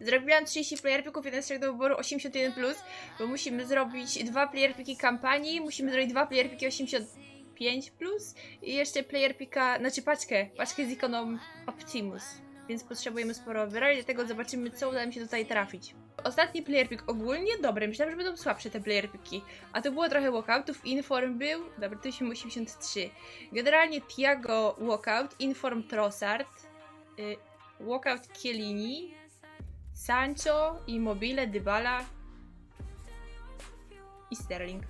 Zrobiłam 30 player picków, jeden trzech do wyboru 81+, plus, bo musimy zrobić dwa player piki kampanii, musimy zrobić dwa player piki 85+, plus i jeszcze player pika, znaczy paczkę, paczkę z ikoną Optimus. Więc potrzebujemy sporo overall, dlatego zobaczymy, co uda mi się tutaj trafić. Ostatni player pick ogólnie dobry, myślałam, że będą słabsze te player piki. A tu było trochę walkoutów, inform był, dobra, to 83. Generalnie Tiago walkout, inform Trossard, y, walkout Chiellini, Sancho, Immobile, Dybala i Sterling.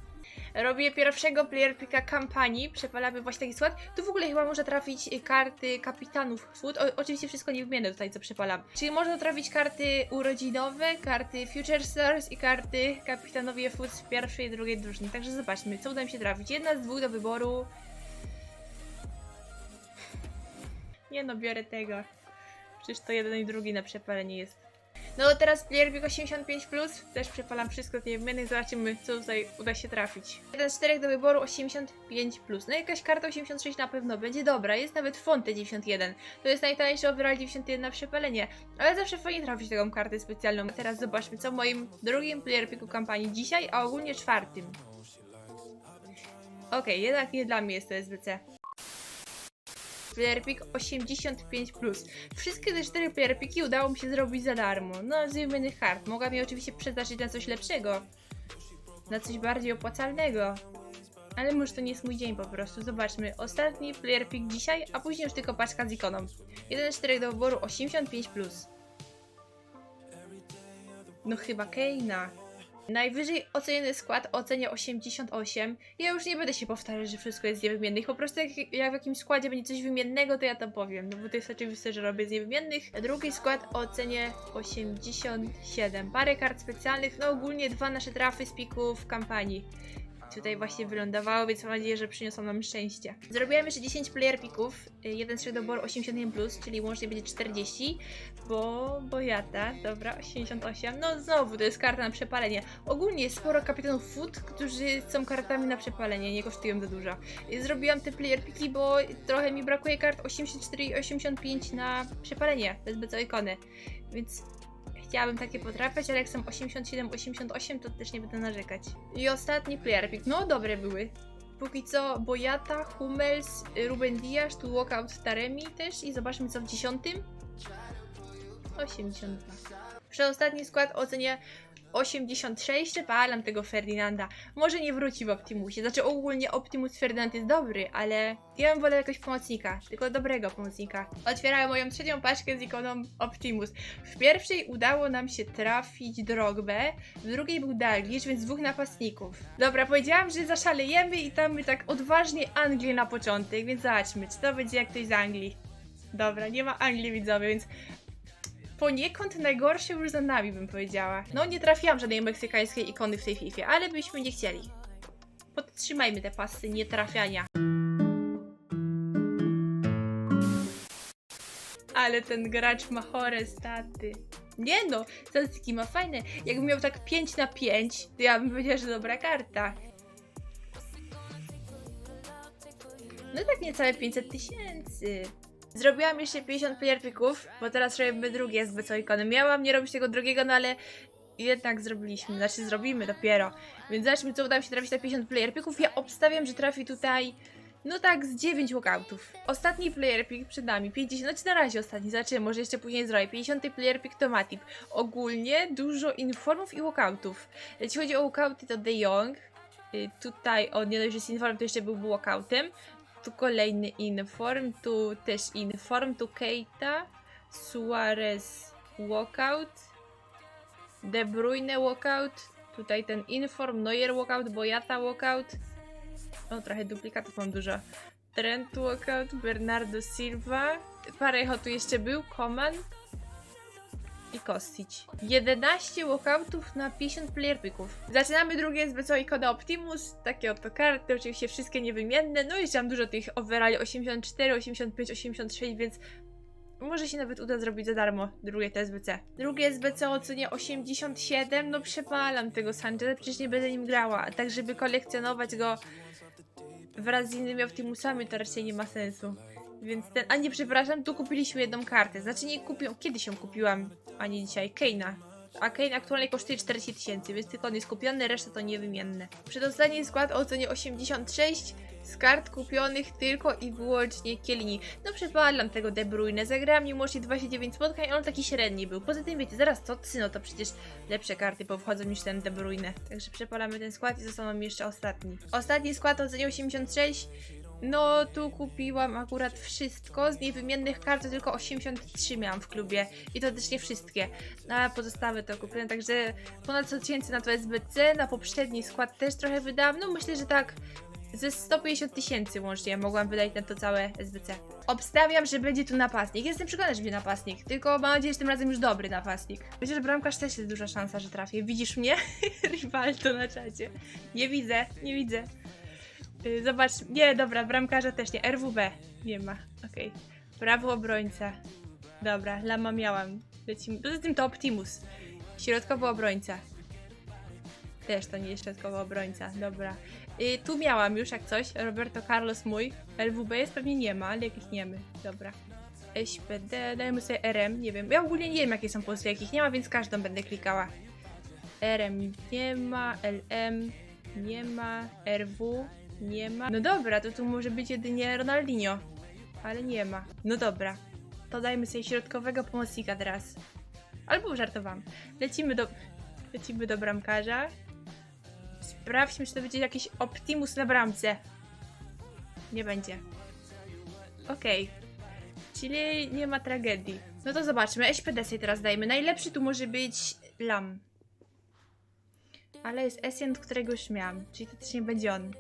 Robię pierwszego player picka kampanii, przepalamy właśnie taki skład. Tu w ogóle chyba można trafić y, karty kapitanów food. O, oczywiście wszystko niewymienne tutaj, co przepalam. Czyli można trafić karty urodzinowe, karty Future Stars i karty kapitanowie food z pierwszej i drugiej drużyny. Także zobaczmy, co uda mi się trafić. Jedna z dwóch do wyboru. Nie no, biorę tego. Przecież to jeden i drugi na przepalenie jest. No teraz player pick 85+, plus, też przepalam wszystko z niewymiennych, zobaczymy co tutaj uda się trafić. Jeden z czterech do wyboru 85+, plus. no jakaś karta 86 na pewno będzie dobra, jest nawet Fonte 91, to jest najtańszy overall 91 na przepalenie, ale zawsze fajnie trafić taką kartę specjalną. Teraz zobaczmy co moim drugim player picku kampanii dzisiaj, a ogólnie czwartym. Okej, jednak nie dla mnie jest to SBC. Player Pick 85+. Plus. Wszystkie te cztery player piki udało mi się zrobić za darmo. No, z wymienionych kart. Mogła mi oczywiście przeznaczyć na coś lepszego. Na coś bardziej opłacalnego. Ale może to nie jest mój dzień po prostu. Zobaczmy. Ostatni player pick dzisiaj, a później już tylko paczka z ikoną. Jeden z czterech do wyboru 85+. Plus. No chyba Keina. Najwyżej oceniony skład o ocenie 88. Ja już nie będę się powtarzać, że wszystko jest z niewymiennych. Po prostu jak, jak w jakimś składzie będzie coś wymiennego, to ja to powiem. No bo to jest oczywiste, że robię z niewymiennych. Drugi skład ocenie 87. Parę kart specjalnych, no ogólnie dwa nasze trafy z pików kampanii. Tutaj właśnie wylądowało, więc mam nadzieję, że przyniosą nam szczęście. Zrobiłam jeszcze 10 player pików, y, jeden z trzech do wyboru 81+, plus, czyli łącznie będzie 40, bo Bojata, dobra, 88, no znowu to jest karta na przepalenie. Ogólnie jest sporo kapitanów food, którzy są kartami na przepalenie, nie kosztują za dużo. Y, Zrobiłam te player piki, bo trochę mi brakuje kart 84 i 85 na przepalenie, bez BC ikony, więc Chciałabym takie potrafiać, ale jak są 87-88, to też nie będę narzekać. I ostatni player pick. No, dobre były. Póki co Boyata, Hummels, Ruben Diaz, tu walkout Taremi też i zobaczmy co w dziesiątym. 82. Przedostatni skład o ocenie 86. Przepalam tego Ferdynanda. Może nie wróci w Optimusie. Znaczy ogólnie Optimus Ferdynand jest dobry, ale ja bym wolał jakiegoś pomocnika. Tylko dobrego pomocnika. Otwierałem moją trzecią paczkę z ikoną Optimus. W pierwszej udało nam się trafić Drogbę, w drugiej był Dalglish, więc dwóch napastników. Dobra, powiedziałam, że zaszalejemy i tam my tak odważnie Anglię na początek, więc zobaczmy, czy to będzie jak ktoś z Anglii. Dobra, nie ma Anglii widzowie, więc poniekąd najgorsze już za nami, bym powiedziała. No, nie trafiłam żadnej meksykańskiej ikony w tej FIFA, ale byśmy nie chcieli. Podtrzymajmy te pasy nietrafiania. Ale ten gracz ma chore staty. Nie no, statystyki ma fajne. Jakbym miał tak 5 na 5, to ja bym powiedziała, że dobra karta. No tak niecałe 500 tysięcy. Zrobiłam jeszcze 50 player picków, bo teraz robimy drugie z BCO ikony. Miałam nie robić tego drugiego, no ale jednak zrobiliśmy, znaczy zrobimy dopiero. Więc zobaczmy, co uda mi się trafić na 50 player picków. Ja obstawiam, że trafi tutaj, no tak, z 9 walkoutów. Ostatni player pick przed nami, 50, znaczy na razie ostatni, zobaczymy, może jeszcze później zrobię. 50 player pick to Matip. Ogólnie dużo informów i walkoutów. Jeśli chodzi o walkouty, to De Jong. Y, Tutaj, o nie dość, że jest inform, to jeszcze był walkoutem. Tu kolejny inform, tu też inform, tu Keita, Suarez walkout, De Bruyne walkout, tutaj ten inform, Neuer walkout, Boyata walkout, o trochę duplikatów mam dużo, Trent walkout, Bernardo Silva, parę tu jeszcze był, Coman i Kostic. 11 walkoutów na 50 player picków. Zaczynamy drugie z BCO ikona Optimus, takie oto karty, oczywiście wszystkie niewymienne, no i mam dużo tych overalli 84, 85, 86, więc może się nawet uda zrobić za darmo drugie TSBC. Drugie SBC o cenie 87, no przepalam tego Sancheza, przecież nie będę nim grała, a tak żeby kolekcjonować go wraz z innymi Optimusami to raczej nie ma sensu. Więc ten, a nie, przepraszam, tu kupiliśmy jedną kartę. Znaczy nie kupiłam, kiedyś ją kupiłam, a nie dzisiaj, Keina. A Kane aktualnie kosztuje 40 tysięcy, więc tylko on jest kupiony, reszta to niewymienne. Przedostatni skład o ocenie 86 z kart kupionych tylko i wyłącznie Kielini. No przepalam tego De Bruyne, zagrałam nim łącznie 29 spotkań, on taki średni był. Poza tym wiecie, zaraz to no to przecież lepsze karty powchodzą niż ten De Bruyne. Także przepalamy ten skład i został mi jeszcze ostatni. Ostatni skład o ocenie 86 no, tu kupiłam akurat wszystko. Z niewymiennych kart to tylko 83 miałam w klubie. I to też nie wszystkie. No, a pozostałe to kupiłem. Także ponad 100 tysięcy na to SBC. Na poprzedni skład też trochę wydałam. No, myślę, że tak ze 150 tysięcy łącznie mogłam wydać na to całe SBC. Obstawiam, że będzie tu napastnik. Jestem przekonana, że będzie napastnik. Tylko mam nadzieję, że tym razem już dobry napastnik. Że bramkarz też jest duża szansa, że trafię. Widzisz mnie? Rivaldo na czacie. Nie widzę, nie widzę. Y, Zobacz, nie, dobra, bramkarza też nie. RWB nie ma, okej. Prawo obrońca. Dobra, Lama miałam. Lecimy. Poza tym to Optimus. Środkowy obrońca. Też to nie jest środkowy obrońca, dobra. Y, tu miałam już jak coś, Roberto Carlos mój. LWB jest pewnie nie ma, ale jakich nie my. Dobra. SPD, dajmy sobie RM, nie wiem. Ja ogólnie nie wiem jakie są polskie, jakich nie ma, więc każdą będę klikała. RM nie ma, LM nie ma, RW nie ma. No dobra, to tu może być jedynie Ronaldinho, ale nie ma. No dobra, to dajmy sobie środkowego pomocnika teraz. Albo żartowałam. Lecimy do, lecimy do bramkarza. Sprawdźmy, czy to będzie jakiś Optimus na bramce. Nie będzie. Okej. Czyli nie ma tragedii. No to zobaczmy. SPD teraz dajmy. Najlepszy tu może być Lam. Ale jest Essient, którego już miałam. Czyli to też nie będzie on.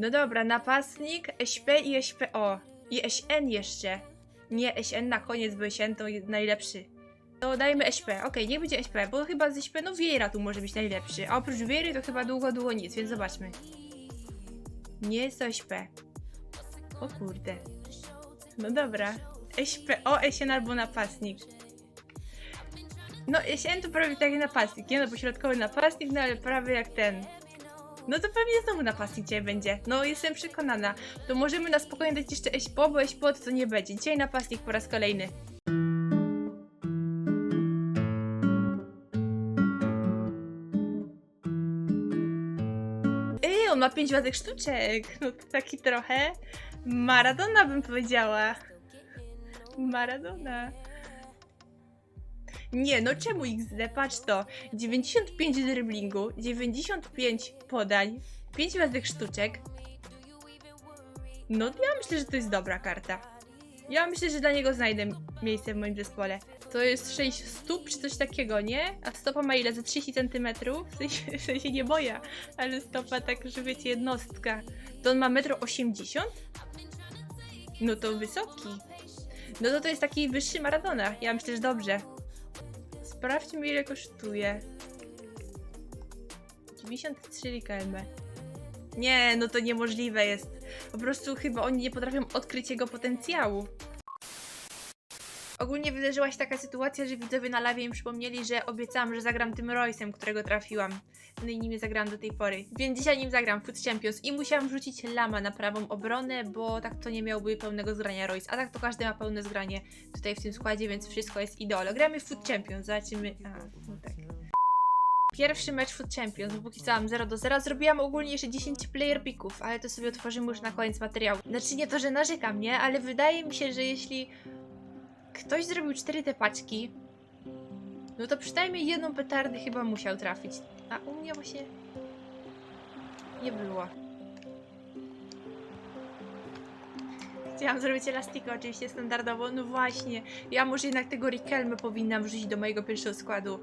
No dobra, napastnik, SP i SPO. I SN jeszcze. Nie, SN na koniec, bo SN to najlepszy. To dajmy SP. Okej, niech będzie SP, bo chyba z SP, no Vieira tu może być najlepszy. A oprócz Vieiry to chyba długo, długo nic, więc zobaczmy. Nie jest to SP. O kurde. No dobra. SP, o SN albo napastnik. No SN to prawie taki napastnik, nie? No bo środkowy napastnik, no ale prawie jak ten. No to pewnie znowu napastnik dzisiaj będzie. No jestem przekonana. To możemy na spokojnie dać jeszcze Eśpo, bo Eśpo to nie będzie. Dzisiaj napastnik po raz kolejny. Ej, on ma pięć ładnych sztuczek. No to taki trochę Maradona bym powiedziała. Maradona. Nie, no czemu XD? Patrz to. 95 driblingu, 95 podań, 5 ładnych sztuczek. No ja myślę, że to jest dobra karta. Ja myślę, że dla niego znajdę miejsce w moim zespole. To jest 6 stóp czy coś takiego, nie? A stopa ma ile? Ze 30 cm? W sensie, w sensie nie boja, ale stopa tak, że wiecie, jednostka. To on ma 1,80 m? No to wysoki. No to to jest taki wyższy Maradona. Ja myślę, że dobrze. Sprawdźmy ile kosztuje. 93 KM. Nie, no to niemożliwe jest. Po prostu chyba oni nie potrafią odkryć jego potencjału. Ogólnie wydarzyła się taka sytuacja, że widzowie na lawie im przypomnieli, że obiecałam, że zagram tym Roysem, którego trafiłam. No i nim zagrałam do tej pory. Więc dzisiaj nim zagram Foot Champions i musiałam wrzucić Lama na prawą obronę, bo tak to nie miałby pełnego zgrania Royce. A tak to każdy ma pełne zgranie tutaj w tym składzie, więc wszystko jest ideolo. Gramy w Foot Champions, zobaczymy. A, no tak. Pierwszy mecz Foot Champions, bo póki co mam 0 do 0. Zrobiłam ogólnie jeszcze 10 player picków, ale to sobie otworzymy już na koniec materiału. Znaczy nie to, że narzekam, nie? Ale wydaje mi się, że jeśli ktoś zrobił 4 te paczki, no to przynajmniej jedną petardę chyba musiał trafić. A u mnie właśnie nie było. Chciałam zrobić elastikę oczywiście standardowo, no właśnie. Ja może jednak tego Rikelme powinnam wrzucić do mojego pierwszego składu.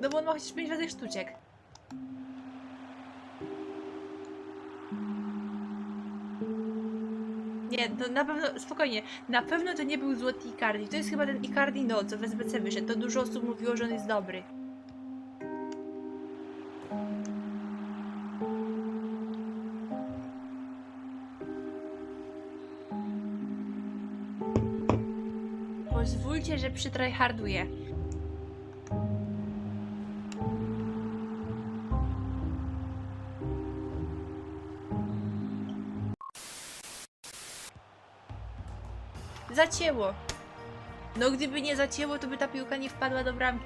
No bo on ma chociaż 5 ładnych sztuczek. Nie, to na pewno, spokojnie, na pewno to nie był złoty Icardi. To jest chyba ten Icardi no, co w SBC wyszedł. To dużo osób mówiło, że on jest dobry. Pozwólcie, że przytryharduję. Zacięło. No gdyby nie zacięło, to by ta piłka nie wpadła do bramki.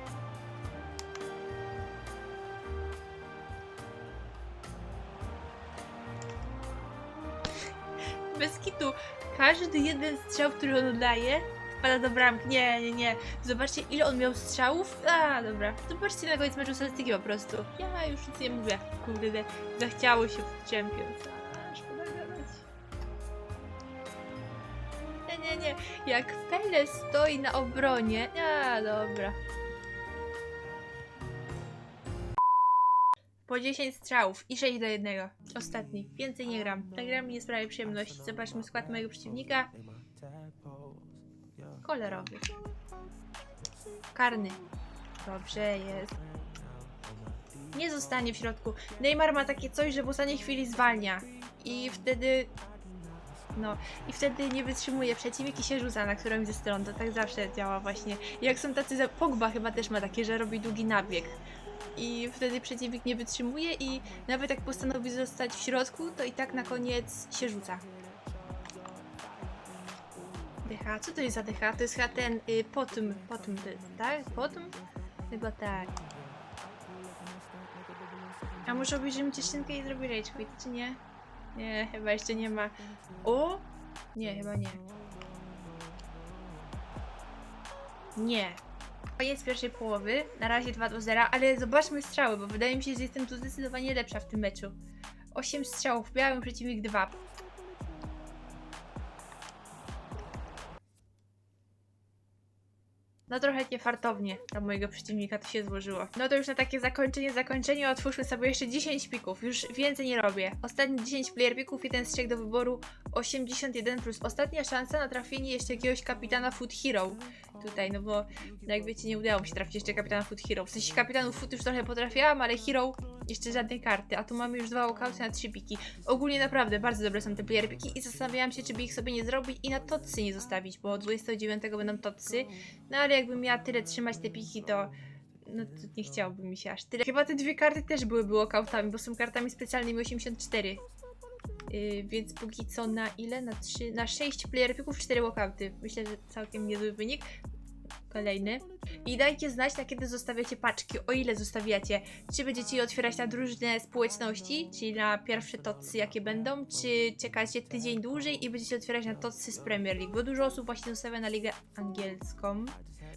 Bez kitu. Każdy jeden strzał, który on daje, wpada do bramki. Nie, nie, nie. Zobaczcie, ile on miał strzałów. A, dobra. Zobaczcie na koniec meczu statystyki po prostu. Ja już nic nie mówię. Kurde, zachciało się w Champions. Jak Pele stoi na obronie. A, dobra. Po 10 strzałów i 6 do 1. Ostatni. Więcej nie gram. Ta gra mi nie sprawia przyjemności. Zobaczmy skład mojego przeciwnika. Kolorowy. Karny. Dobrze jest. Nie zostanie w środku. Neymar ma takie coś, że w ostatniej chwili zwalnia. I wtedy. No, i wtedy nie wytrzymuje przeciwnik i się rzuca na którąś ze stron. To tak zawsze działa właśnie. Jak są tacy. Pogba chyba też ma takie, że robi długi nabieg. I wtedy przeciwnik nie wytrzymuje i nawet jak postanowi zostać w środku, to i tak na koniec się rzuca. DH, co to jest za DH? To jest chyba ten y, to jest, tak? Potum? Chyba tak. A może obejrzymy cieszynkę i zrobię rage quit, czy nie? Nie, chyba jeszcze nie ma. O! Nie, chyba nie. Nie. Koniec pierwszej połowy, na razie 2 do 0, ale zobaczmy strzały, bo wydaje mi się, że jestem tu zdecydowanie lepsza w tym meczu. 8 strzałów, białym przeciwnik 2. No trochę niefartownie dla mojego przeciwnika to się złożyło. No to już na takie zakończenie, zakończenie otwórzmy sobie jeszcze 10 pików. Już więcej nie robię. Ostatnie 10 player pików, jeden strzech do wyboru 81+. Plus. Ostatnia szansa na trafienie jeszcze jakiegoś kapitana Food Hero tutaj, no bo no jak wiecie nie udało mi się trafić jeszcze kapitana Food Hero. W sensie kapitanów Food już trochę potrafiłam, ale Hero jeszcze żadnej karty, a tu mamy już dwa walkouty na trzy piki. Ogólnie naprawdę bardzo dobre są te player piki i zastanawiałam się, czy by ich sobie nie zrobić i na totsy nie zostawić, bo od 29 będą totsy. No ale jakbym miała tyle trzymać te piki, to no to nie chciałoby mi się aż tyle. Chyba te dwie karty też byłyby walkoutami, bo są kartami specjalnymi 84. Yy, więc póki co na ile? Na 3, na 6 player pików, 4 walkouty. Myślę, że całkiem niezły wynik. Kolejny. I dajcie znać, na kiedy zostawiacie paczki, o ile zostawiacie. Czy będziecie je otwierać na różne społeczności, czyli na pierwsze totsy, jakie będą, czy czekacie tydzień dłużej i będziecie otwierać na totsy z Premier League, bo dużo osób właśnie zostawia na ligę angielską.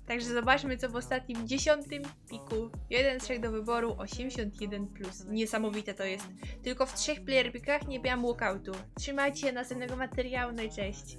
Także zobaczmy, co w ostatnim dziesiątym piku. Jeden trzech do wyboru, 81+. Plus. Niesamowite to jest. Tylko w trzech player pikach nie miałam walkoutu. Trzymajcie się następnego materiału, no i cześć.